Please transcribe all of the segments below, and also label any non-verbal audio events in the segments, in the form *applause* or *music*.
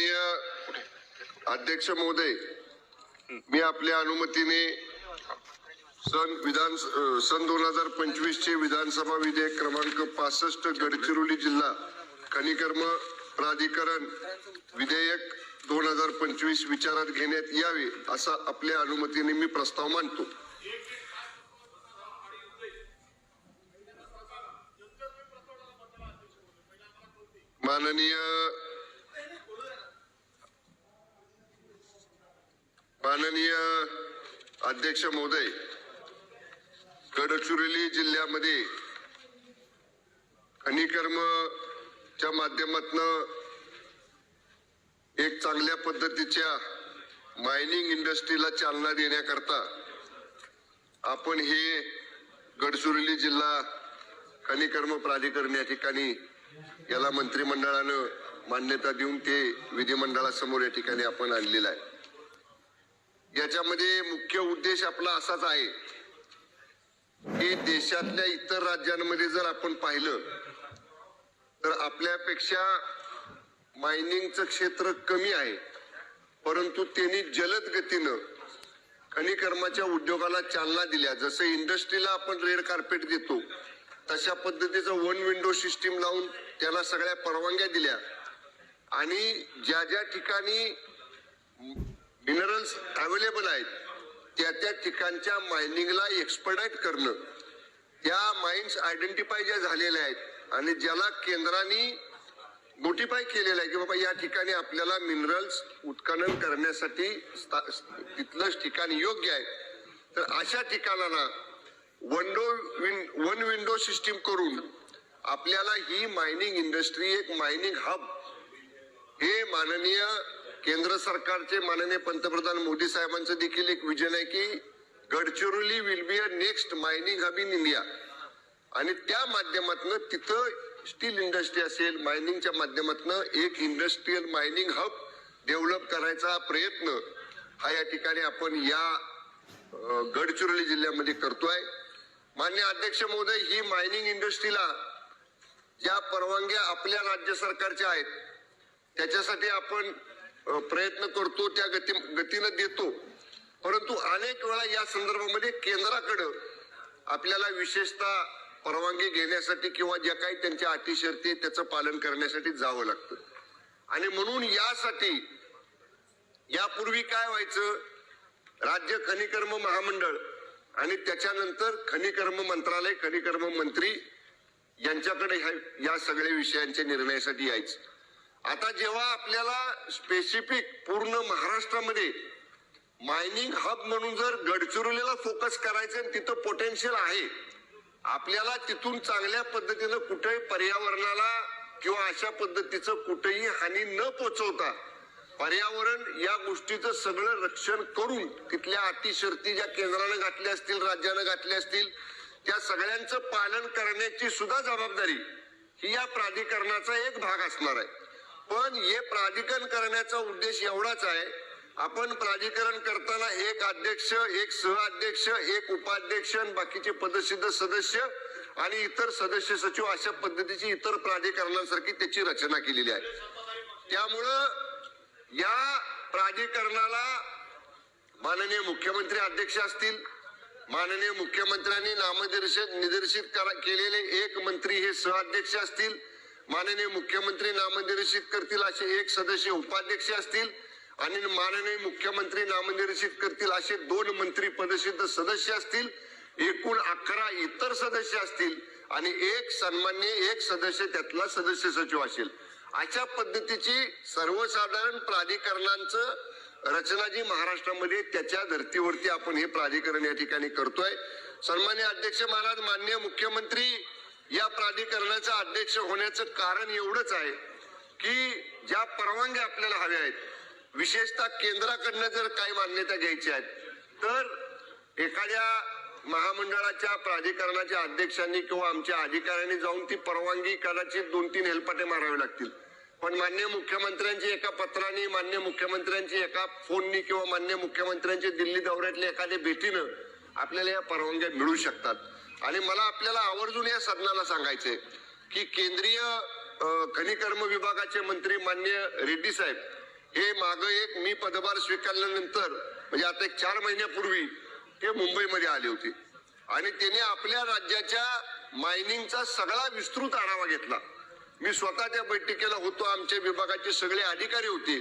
माननीय अध्यक्ष महोदय मी आपल्या अनुमतीने सन विधान सन दोन हजार पंचवीस चे विधानसभा विधेयक क्रमांक पासष्ट गडचिरोली जिल्हा खनिकर्म प्राधिकरण विधेयक दोन हजार पंचवीस विचारात घेण्यात यावे असा आपल्या अनुमतीने मी प्रस्ताव मांडतो माननीय माननीय अध्यक्ष महोदय गडचिरोली जिल्ह्यामध्ये खनिकर्मच्या माध्यमातनं एक चांगल्या पद्धतीच्या मायनिंग इंडस्ट्रीला चालना देण्याकरता आपण हे गडचिरोली जिल्हा खनिकर्म प्राधिकरण या ठिकाणी याला मंत्रिमंडळानं मान्यता देऊन ते विधिमंडळासमोर या ठिकाणी आपण आणलेलं आहे. याच्यामध्ये मुख्य उद्देश आपला असाच आहे की देशातल्या इतर राज्यांमध्ये जर आपण पाहिलं तर आपल्यापेक्षा मायनिंगचं क्षेत्र कमी आहे. परंतु त्यांनी जलद गतीनं खनिकर्माच्या उद्योगाला चालना दिल्या. जसं इंडस्ट्रीला आपण रेड कार्पेट देतो तशा पद्धतीचं वन विंडो सिस्टीम लावून त्याला सगळ्या परवानग्या दिल्या. आणि ज्या ज्या ठिकाणी मिनरल्स अवेलेबल आहेत. त्या त्या ठिकाणच्या मायनिंगला एक्सपर्डाईट करणं. त्या माइन्स आयडेंटिफाय ज्या झालेल्या आहेत आणि ज्याला केंद्राने नोटिफाय केलेलं आहे की बाबा या ठिकाणी आपल्याला मिनरल्स उत्खनन करण्यासाठी स्था- तिथलंच ठिकाण योग्य आहे. तर अशा ठिकाणाला वनडो विन वन विंडो सिस्टीम करून आपल्याला ही मायनिंग इंडस्ट्री एक मायनिंग हब हे माननीय केंद्र सरकारचे माननीय पंतप्रधान मोदी साहेबांचं देखील एक विजन आहे की Gadchiroli will be a next mining hub in India आणि त्या माध्यमातनं तिथं स्टील इंडस्ट्री असेल मायनिंगच्या माध्यमातनं एक इंडस्ट्रीयल मायनिंग हब डेव्हलप करायचा प्रयत्न हा या ठिकाणी आपण या गडचिरोली जिल्ह्यामध्ये करतोय. मान्य अध्यक्ष महोदय ही मायनिंग इंडस्ट्रीला ज्या परवानग्या आपल्या राज्य सरकारच्या आहेत त्याच्यासाठी आपण प्रयत्न करतो त्या गती गतीनं देतो. परंतु अनेक वेळा या संदर्भामध्ये केंद्राकडं आपल्याला विशेषतः परवानगी घेण्यासाठी किंवा ज्या काही त्यांच्या अटी शर्ती त्याचं पालन करण्यासाठी जावं लागतं. आणि म्हणून यासाठी यापूर्वी काय व्हायचं राज्य खनिकर्म महामंडळ आणि त्याच्यानंतर खनिकर्म मंत्रालय खनिकर्म मंत्री यांच्याकडे ह्या- या सगळ्या विषयांच्या निर्णयासाठी यायचं. आता जेव्हा आपल्याला स्पेसिफिक पूर्ण महाराष्ट्रामध्ये मायनिंग हब म्हणून जर गडचिरोलीला फोकस करायचं आणि तिथं पोटेन्शियल आहे. आपल्याला तिथून चांगल्या पद्धतीनं कुठेही पर्यावरणाला किंवा अशा पद्धतीचं कुठेही हानी न पोचवता पर्यावरण या गोष्टीचं सगळं रक्षण करून तिथल्या अतिशर्ती ज्या केंद्रानं घातल्या असतील राज्यानं घातल्या असतील त्या सगळ्यांचं पालन करण्याची सुद्धा जबाबदारी ही या प्राधिकरणाचा एक भाग असणार आहे. पण हे प्राधिकरण करण्याचा उद्देश एवढाच आहे. आपण प्राधिकरण करताना एक अध्यक्ष एक सहअध्यक्ष एक उपाध्यक्ष आणि बाकीचे पदसिद्ध सदस्य आणि इतर सदस्य सचिव अशा पद्धतीची इतर प्राधिकरणांसारखी त्याची रचना केलेली आहे. त्यामुळं या प्राधिकरणाला माननीय मुख्यमंत्री अध्यक्ष असतील. माननीय मुख्यमंत्र्यांनी नामनिर्देशित निदर्शित करा- केलेले एक मंत्री हे सहअध्यक्ष असतील. माननीय मुख्यमंत्री नामनिर्देशित करतील असे एक सदस्य उपाध्यक्ष असतील आणि माननीय मुख्यमंत्री नामनिर्देशित करतील असे दोन मंत्री पदसिद्ध सदस्य असतील एकूण अकरा इतर सदस्य असतील आणि एक सन्मान्य एक सदस्य त्यातला सदस्य सचिव असेल. अशा पद्धतीची सर्वसाधारण प्राधिकरणांचं रचना जी महाराष्ट्रामध्ये त्याच्या धर्तीवरती आपण हे प्राधिकरण या ठिकाणी करतोय. सन्मान्य अध्यक्ष महाराज मान्य मुख्यमंत्री या प्राधिकरणाचा अध्यक्ष होण्याचं कारण एवढंच आहे की ज्या परवानग्या आपल्याला हव्या आहेत विशेषतः केंद्राकडनं जर काही मान्यता घ्यायच्या आहेत तर एखाद्या महामंडळाच्या प्राधिकरणाच्या अध्यक्षांनी किंवा आमच्या अधिकाऱ्यांनी जाऊन ती परवानगी कदाचित दोन तीन हेलपाटे मारावे लागतील. पण मान्य मुख्यमंत्र्यांची एका पत्राने मान्य मुख्यमंत्र्यांची एका फोननी किंवा मान्य मुख्यमंत्र्यांची दिल्ली दौऱ्यातल्या एखाद्या भेटीनं आपल्याला या परवानग्या मिळू शकतात. आणि मला आपल्याला आवर्जून या सदनाला सांगायचंय की केंद्रीय खनिकर्म विभागाचे मंत्री मान्य रेड्डी साहेब हे माग एक मी पदभार स्वीकारल्यानंतर म्हणजे आता एक चार महिन्यापूर्वी ते मुंबईमध्ये आले होते. आणि त्याने आपल्या राज्याच्या मायनिंगचा सगळा विस्तृत आढावा घेतला. मी स्वतः त्या बैठकीला होतो आमच्या विभागाचे सगळे अधिकारी होते.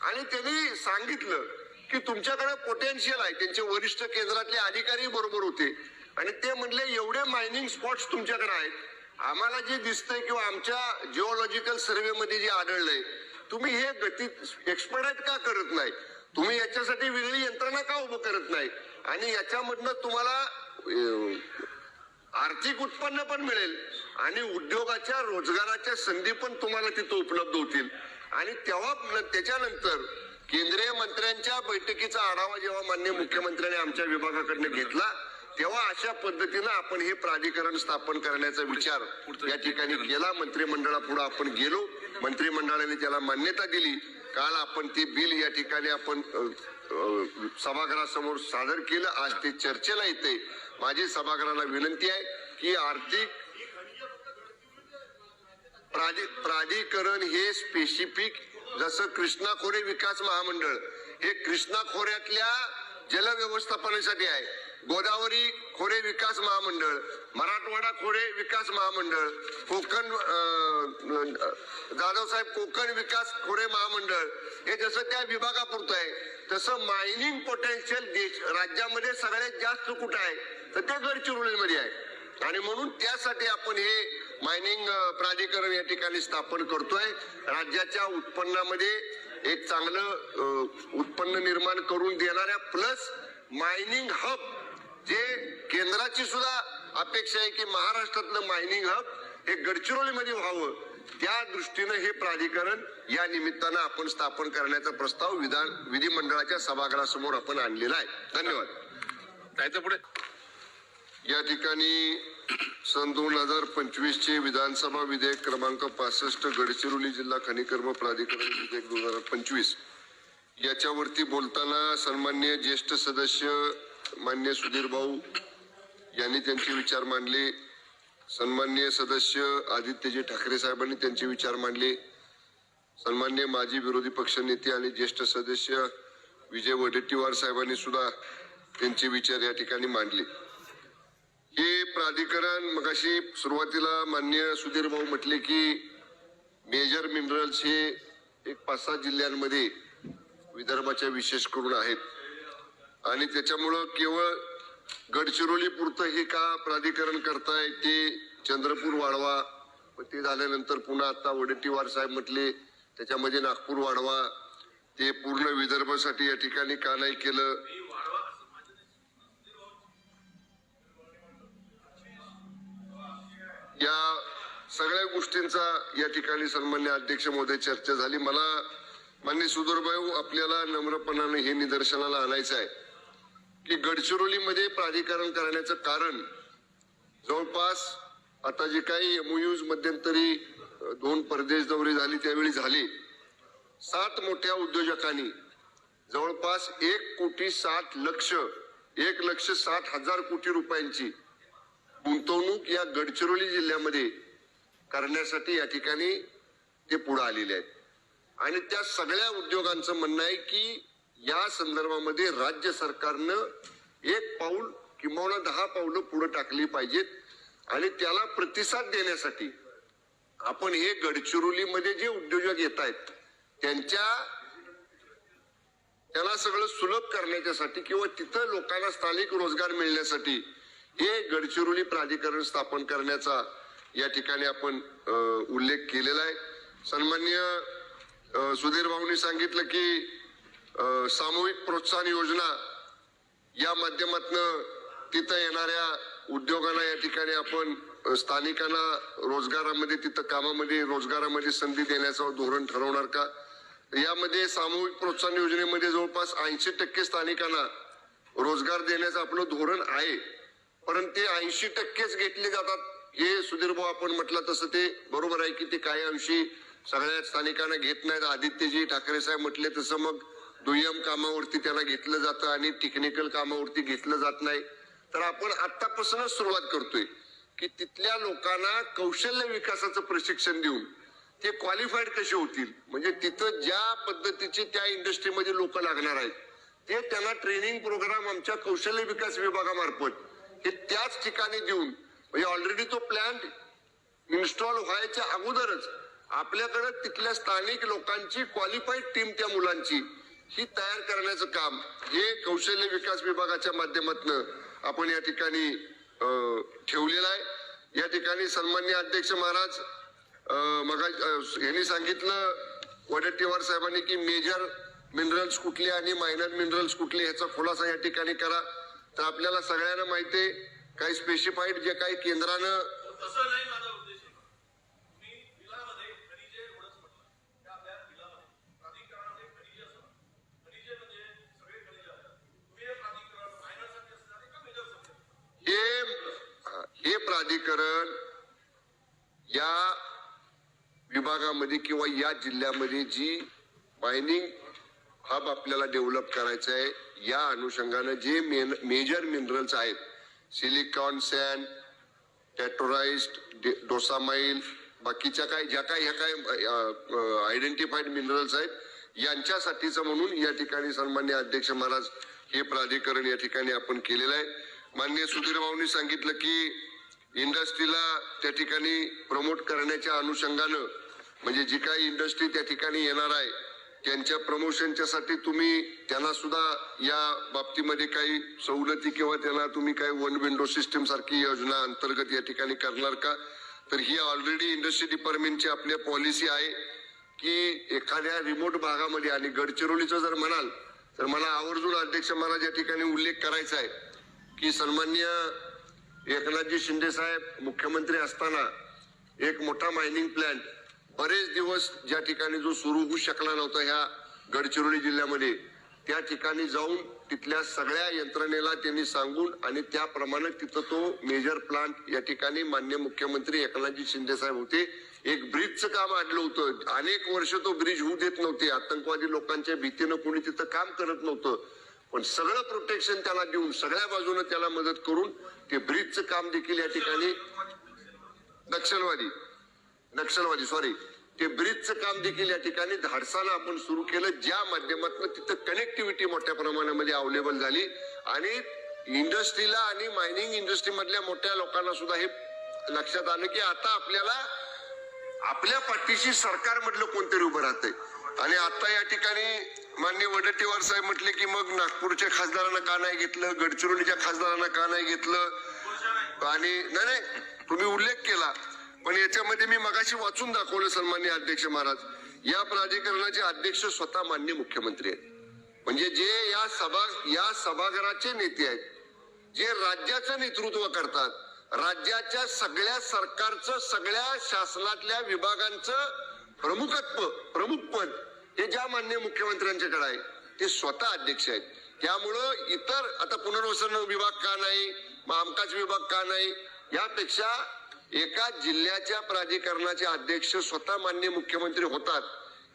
आणि त्यांनी सांगितलं की तुमच्याकडे पोटेन्शियल आहे. त्यांचे वरिष्ठ केंद्रातले अधिकारी बरोबर होते. आणि ते म्हणले एवढे मायनिंग स्पॉट्स तुमच्याकडे आहेत. आम्हाला जे दिसतंय किंवा आमच्या जिओलॉजिकल सर्व्हेमध्ये जे आढळलंय तुम्ही हे गती एक्सपर्ट का करत नाही? तुम्ही याच्यासाठी वेगळी यंत्रणा का उभं करत नाही? आणि याच्यामधनं तुम्हाला आर्थिक उत्पन्न पण मिळेल आणि उद्योगाच्या रोजगाराच्या संधी पण तुम्हाला तिथं उपलब्ध होतील. आणि तेव्हा न- त्याच्यानंतर केंद्रीय मंत्र्यांच्या बैठकीचा आढावा जेव्हा मान्य मुख्यमंत्र्यांनी आमच्या विभागाकडनं घेतला तेव्हा अशा पद्धतीनं आपण हे प्राधिकरण स्थापन करण्याचा विचार या ठिकाणी केला. मंत्रिमंडळापुढे आपण गेलो. मंत्रिमंडळाने त्याला मान्यता दिली. काल आपण ते बिल या ठिकाणी आपण सभागृहासमोर सादर केलं. आज ते चर्चेला येते माझी सभागृहाला विनंती आहे की आर्थिक प्राधि- प्राधिकरण हे स्पेसिफिक जसं कृष्णा खोरे विकास महामंडळ हे कृष्णा खोऱ्यातल्या जल व्यवस्थापनासाठी आहे. गोदावरी खोरे विकास महामंडळ मराठवाडा खोरे विकास महामंडळ कोकण जाधवसाहेब कोकण विकास खोरे महामंडळ हे जसं त्या विभागापुरतं आहे तसं मायनिंग पोटेन्शियल देश राज्यामध्ये सगळ्यात जास्त कुठं आहे तर ते गडचिरोलीमध्ये आहे. आणि म्हणून त्यासाठी आपण हे मायनिंग प्राधिकरण या ठिकाणी स्थापन करतोय. राज्याच्या उत्पन्नामध्ये एक चांगलं उत्पन्न निर्माण करून देणाऱ्या प्लस मायनिंग हब जे केंद्राची सुद्धा अपेक्षा आहे की महाराष्ट्रातलं मायनिंग हब हे गडचिरोलीमध्ये व्हावं त्या दृष्टीनं हे प्राधिकरण या निमित्तानं आपण स्थापन करण्याचा प्रस्ताव विधान विधिमंडळाच्या सभागृहासमोर आपण आणलेला आहे. धन्यवाद. जायचं पुढे. या ठिकाणी सन दोन हजार पंचवीस चे विधानसभा विधेयक क्रमांक पासष्ट गडचिरोली जिल्हा खनिकर्म प्राधिकरण विधेयक दोन हजार पंचवीस. याच्यावरती बोलताना सन्मान्य ज्येष्ठ सदस्य मान्य सुधीर भाऊ यांनी त्यांचे विचार मांडले. सन्मान्य सदस्य आदित्यजी ठाकरे साहेबांनी त्यांचे विचार मांडले. सन्मान्य माजी विरोधी पक्ष नेते आणि ज्येष्ठ सदस्य विजय वडेट्टीवार साहेबांनी सुद्धा त्यांचे विचार या ठिकाणी मांडले. हे प्राधिकरण मगाशी सुरुवातीला मान्य सुधीर भाऊ म्हटले की मेजर मिनरल्स हे एक पाच सहा जिल्ह्यांमध्ये विदर्भाच्या विशेष करून आहेत. आणि त्याच्यामुळं केवळ गडचिरोली पुरतं हे का प्राधिकरण करताय ते चंद्रपूर वाढवा. मग ते झाल्यानंतर पुन्हा आता वडेट्टीवार साहेब म्हटले त्याच्यामध्ये नागपूर वाढवा. ते पूर्ण विदर्भासाठी या ठिकाणी का नाही केलं? या सगळ्या गोष्टींचा या ठिकाणी सन्मान्य अध्यक्ष महोदय चर्चा झाली. मला मान्य सुधीरभाऊ आपल्याला नम्रपणाने हे निदर्शनाला आणायचं आहे. की गडचिरोलीमध्ये प्राधिकरण करण्याचं कारण जवळपास आता जे काही एमओयूज मध्यंतरी दोन परदेश दौरे झाली त्यावेळी झाले. सात मोठ्या उद्योजकांनी जवळपास एक कोटी सात लक्ष एक लक्ष सात हजार कोटी रुपयांची गुंतवणूक या गडचिरोली जिल्ह्यामध्ये करण्यासाठी या ठिकाणी ते पुढे आलेले आहेत. आणि त्या सगळ्या उद्योगांचं म्हणणं आहे की या संदर्भामध्ये राज्य सरकारनं एक पाऊल किंवा दहा पावलं पुढे टाकली पाहिजेत. आणि त्याला प्रतिसाद देण्यासाठी आपण हे गडचिरोलीमध्ये जे उद्योजक येत आहेत त्यांच्या त्याला सगळं सुलभ करण्याच्यासाठी किंवा तिथं लोकांना स्थानिक रोजगार मिळण्यासाठी हे गडचिरोली प्राधिकरण स्थापन करण्याचा या ठिकाणी आपण उल्लेख केलेला आहे. सन्मान्य सुधीर भाऊनी सांगितलं की सामूहिक प्रोत्साहन योजना या माध्यमातनं तिथं येणाऱ्या उद्योगांना या ठिकाणी आपण स्थानिकांना रोजगारामध्ये तिथं कामामध्ये रोजगारामध्ये संधी देण्याचं धोरण ठरवणार का? यामध्ये सामूहिक प्रोत्साहन योजनेमध्ये जवळपास ऐंशी टक्के स्थानिकांना रोजगार देण्याचं आपलं धोरण आहे. परंतु ते ऐंशी टक्केच घेतले जातात. हे सुधीर भाऊ आपण म्हटलं तसं ते बरोबर आहे की ते काही अंशी सगळ्या स्थानिकांना घेत नाहीत. आदित्यजी ठाकरे साहेब म्हटले तसं मग दुय्यम कामावरती त्यांना घेतलं जातं आणि टेक्निकल कामावरती घेतलं जात नाही. तर आपण आतापासूनच सुरुवात करतोय की तिथल्या लोकांना कौशल्य विकासाचं प्रशिक्षण देऊन ते क्वालिफाईड कसे होतील? म्हणजे तिथं ज्या पद्धतीचे त्या इंडस्ट्रीमध्ये लोक लागणार आहेत ते त्यांना ट्रेनिंग प्रोग्राम आमच्या कौशल्य विकास विभागामार्फत हे त्याच ठिकाणी देऊन म्हणजे ऑलरेडी तो प्लॅन इन्स्टॉल व्हायच्या अगोदरच आपल्याकडे तिथल्या स्थानिक लोकांची क्वालिफाईड टीम त्या मुलांची ही तयार करण्याचं काम हे कौशल्य विकास विभागाच्या माध्यमातून आपण या ठिकाणी ठेवलेलं आहे. या ठिकाणी सन्मान्य अध्यक्ष महाराज मग यांनी सांगितलं वडेट्टीवार साहेबांनी की मेजर मिनरल्स कुठले आणि मायनर मिनरल्स कुठले ह्याचा खुलासा या ठिकाणी करा. तर आपल्याला सगळ्यांना माहिती आहे काही स्पेसिफाईड जे काही केंद्रानं तसं नाही माझा उद्देश आहे. तुम्ही बिलामध्ये खनिजे एवढंच म्हटलं. त्या आपल्या बिलामध्ये प्राधिकरणामध्ये खनिजे असतात. खनिजे म्हणजे सगळे खनिजे असतात. तुम्ही हे प्राधिकरण minor साठी असणार आहे का major साठी असणार आहे? हे हे प्राधिकरण या विभागामध्ये किंवा या जिल्ह्यामध्ये जी मायनिंग हब आपल्याला डेव्हलप करायचं आहे या अनुषंगानं जे मेन मेजर मिनरल्स आहेत सिलिकॉन सॅन टॅटोराइज्ड डोसामाईल बाकीच्या काय ज्या काय ह्या काय आयडेंटिफाईड मिनरल्स आहेत यांच्यासाठीचं म्हणून या ठिकाणी सन्मान्य अध्यक्ष महाराज हे प्राधिकरण या ठिकाणी आपण केलेलं आहे. मान्य सुधीर भाऊंनी सांगितलं की इंडस्ट्रीला त्या ठिकाणी प्रमोट करण्याच्या अनुषंगानं म्हणजे जी काही इंडस्ट्री त्या ठिकाणी येणार आहे त्यांच्या प्रमोशनच्या साठी तुम्ही त्यांना सुद्धा या बाबतीमध्ये काही सवलती किंवा त्यांना तुम्ही काही वन विंडो सिस्टीम सारखी योजना अंतर्गत या ठिकाणी करणार का? तर ही ऑलरेडी इंडस्ट्री डिपार्टमेंटची आपल्या पॉलिसी आहे की एखाद्या रिमोट भागामध्ये आणि गडचिरोलीचं जर म्हणाल तर मला आवर्जून अध्यक्ष महाराज या ठिकाणी उल्लेख करायचा आहे की सन्मान्य एकनाथजी शिंदे साहेब मुख्यमंत्री असताना एक मोठा मायनिंग प्लॅन्ट बरेच दिवस ज्या ठिकाणी जो सुरू होऊ शकला नव्हता ह्या गडचिरोली जिल्ह्यामध्ये त्या ठिकाणी जाऊन तिथल्या सगळ्या यंत्रणेला त्यांनी सांगून आणि त्याप्रमाणे तिथं तो मेजर प्लांट या ठिकाणी मान्य मुख्यमंत्री एकनाथजी शिंदे साहेब होते. एक ब्रिजचं काम आणलं होतं. अनेक वर्ष तो ब्रिज होऊ देत नव्हते. आतंकवादी लोकांच्या भीतीनं कोणी तिथं काम करत नव्हतं. पण सगळं प्रोटेक्शन त्याला देऊन सगळ्या बाजूने त्याला मदत करून ते ब्रिजचं काम देखील या ठिकाणी नक्षलवादी नक्षलवादी सॉरी ते ब्रिजचं काम देखील या ठिकाणी धाडसानं आपण सुरू केलं ज्या माध्यमातून तिथं कनेक्टिव्हिटी मोठ्या प्रमाणामध्ये अवेलेबल झाली. आणि इंडस्ट्रीला आणि मायनिंग इंडस्ट्रीमधल्या मोठ्या लोकांना सुद्धा हे लक्षात आलं की आता आपल्याला आपल्या पाठीशी सरकार मधलं कोणतरी उभं राहतंय. आणि आता या ठिकाणी मान्य वडट्टीवार साहेब म्हटले की मग नागपूरच्या खासदारांना का नाही घेतलं? गडचिरोलीच्या खासदारांना का नाही घेतलं? आणि नाही नाही तुम्ही उल्लेख केला. पण याच्यामध्ये मी मगाशी वाचून दाखवलं सन्मान्य अध्यक्ष महाराज. या प्राधिकरणाचे अध्यक्ष स्वतः मान्य मुख्यमंत्री आहेत. म्हणजे जे या सभा या सभागृहाचे नेते आहेत जे राज्याचं नेतृत्व करतात राज्याच्या सगळ्या सरकारचं सगळ्या शासनातल्या विभागांचं प्रमुखत्व प्रमुखपद हे ज्या मान्य मुख्यमंत्र्यांच्याकडे आहे ते स्वतः अध्यक्ष आहेत. त्यामुळं इतर आता पुनर्वसन विभाग का नाही मग आमकाच विभाग का नाही यापेक्षा एका जिल्ह्याच्या प्राधिकरणाचे अध्यक्ष स्वतः मान्य मुख्यमंत्री होतात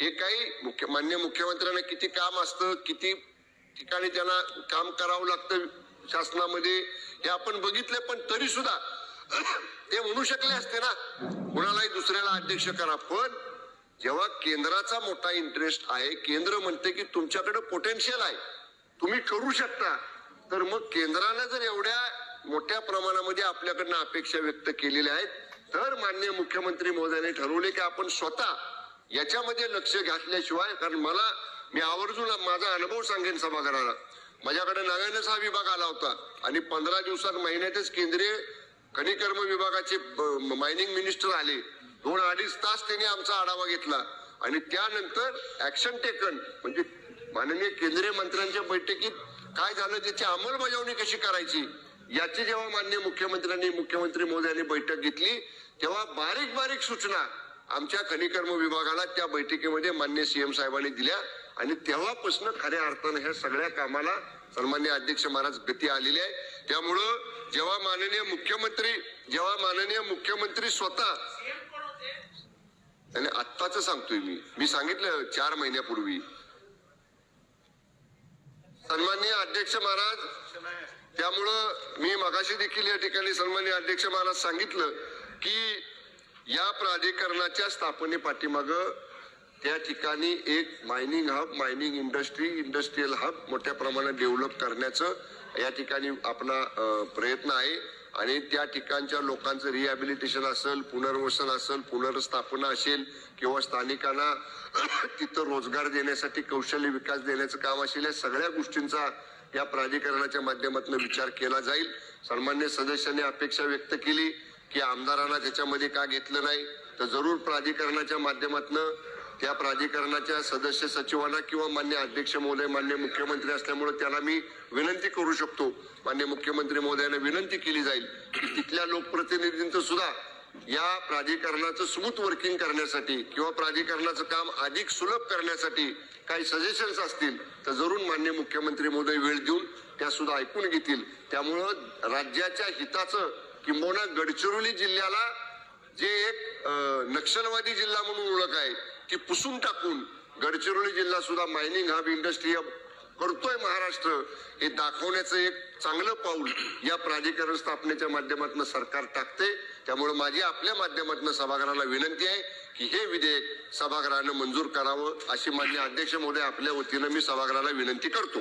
हे काही मुख्य मान्य मुख्यमंत्र्यांना किती काम असतं किती ठिकाणी त्यांना काम करावं लागतं शासनामध्ये हे आपण बघितले पण तरी सुद्धा ते म्हणू शकले असते ना कुणालाही दुसऱ्याला अध्यक्ष करा. पण जेव्हा केंद्राचा मोठा इंटरेस्ट आहे केंद्र म्हणते की तुमच्याकडे पोटेन्शियल आहे. तुम्ही करू शकता. तर मग केंद्रानं जर एवढ्या मोठ्या प्रमाणामध्ये आपल्याकडनं अपेक्षा व्यक्त केलेल्या आहेत तर मान्य मुख्यमंत्री महोदयाने ठरवले की आपण स्वतः याच्यामध्ये लक्ष घातल्याशिवाय कारण मला मी आवर्जून माझा अनुभव सांगेन सभागृहाला. माझ्याकडे नव्यानेच हा विभाग आला होता आणि पंधरा दिवसात महिन्यातच केंद्रीय खनिकर्म विभागाचे मायनिंग मिनिस्टर आले. दोन अडीच तास त्यांनी आमचा आढावा घेतला. आणि त्यानंतर ऍक्शन टेकन म्हणजे माननीय केंद्रीय मंत्र्यांच्या बैठकीत काय झालं त्याची अंमलबजावणी कशी करायची याची जेव्हा मान्य मुख्यमंत्र्यांनी मुख्यमंत्री मोदी बैठक घेतली तेव्हा बारीक बारीक सूचना आमच्या खनिकर्म विभागाला त्या बैठकीमध्ये मान्य सीएम साहेबांनी दिल्या. आणि तेव्हापासून खऱ्या अर्थानं ह्या सगळ्या कामाला सन्मान्य अध्यक्ष महाराज गती आलेली आहे. त्यामुळं जेव्हा माननीय मुख्यमंत्री जेव्हा माननीय मुख्यमंत्री स्वतः आणि आत्ताच सांगतोय मी. मी सांगितलं चार महिन्यापूर्वी. सन्माननीय अध्यक्ष महाराज त्यामुळं मी मगाशी देखील या ठिकाणी सन्मान्य अध्यक्ष महाराज सांगितलं की या प्राधिकरणाच्या स्थापने पाठीमाग त्या ठिकाणी एक mining hub mining industry industrial hub मोठ्या प्रमाणात डेव्हलप करण्याचं या ठिकाणी आपला प्रयत्न आहे. आणि त्या ठिकाणच्या लोकांचं रिहॅबिलिटेशन असेल पुनर्वसन असेल पुनर्स्थापना असेल किंवा स्थानिकांना *clears throat* तिथं रोजगार देण्यासाठी कौशल्य विकास देण्याचं काम असेल या सगळ्या गोष्टींचा या प्राधिकरणाच्या माध्यमातून विचार केला जाईल. सन्मान्य सदस्यांनी अपेक्षा व्यक्त केली की आमदारांना त्याच्यामध्ये का घेतलं नाही तर जरूर प्राधिकरणाच्या माध्यमातून त्या प्राधिकरणाच्या सदस्य सचिवांना किंवा मान्य अध्यक्ष महोदय मान्य मुख्यमंत्री असल्यामुळे त्याला मी विनंती करू शकतो. मान्य मुख्यमंत्री महोदयाने विनंती केली जाईल की तिथल्या लोकप्रतिनिधींचं सुद्धा या प्राधिकरणाचं स्मूथ वर्किंग करण्यासाठी किंवा प्राधिकरणाचं काम अधिक सुलभ करण्यासाठी काही सजेशन्स असतील तर जरूर मान्य मुख्यमंत्री महोदय वेळ देऊन त्या सुद्धा ऐकून घेतील. त्यामुळं राज्याच्या हिताचं किंबहुना गडचिरोली जिल्ह्याला जे एक नक्षलवादी जिल्हा म्हणून ओळख आहे ती पुसून टाकून गडचिरोली जिल्हा सुद्धा मायनिंग हब इंडस्ट्री हब करतोय महाराष्ट्र हे दाखवण्याचं एक चांगलं पाऊल या प्राधिकरण स्थापनेच्या माध्यमातून सरकार टाकते. त्यामुळे माझी आपल्या माध्यमातून सभागृहाला विनंती आहे की हे विधेयक सभागृहानं मंजूर करावं अशी मान्य अध्यक्ष महोदय आपल्या वतीनं मी सभागृहाला विनंती करतो.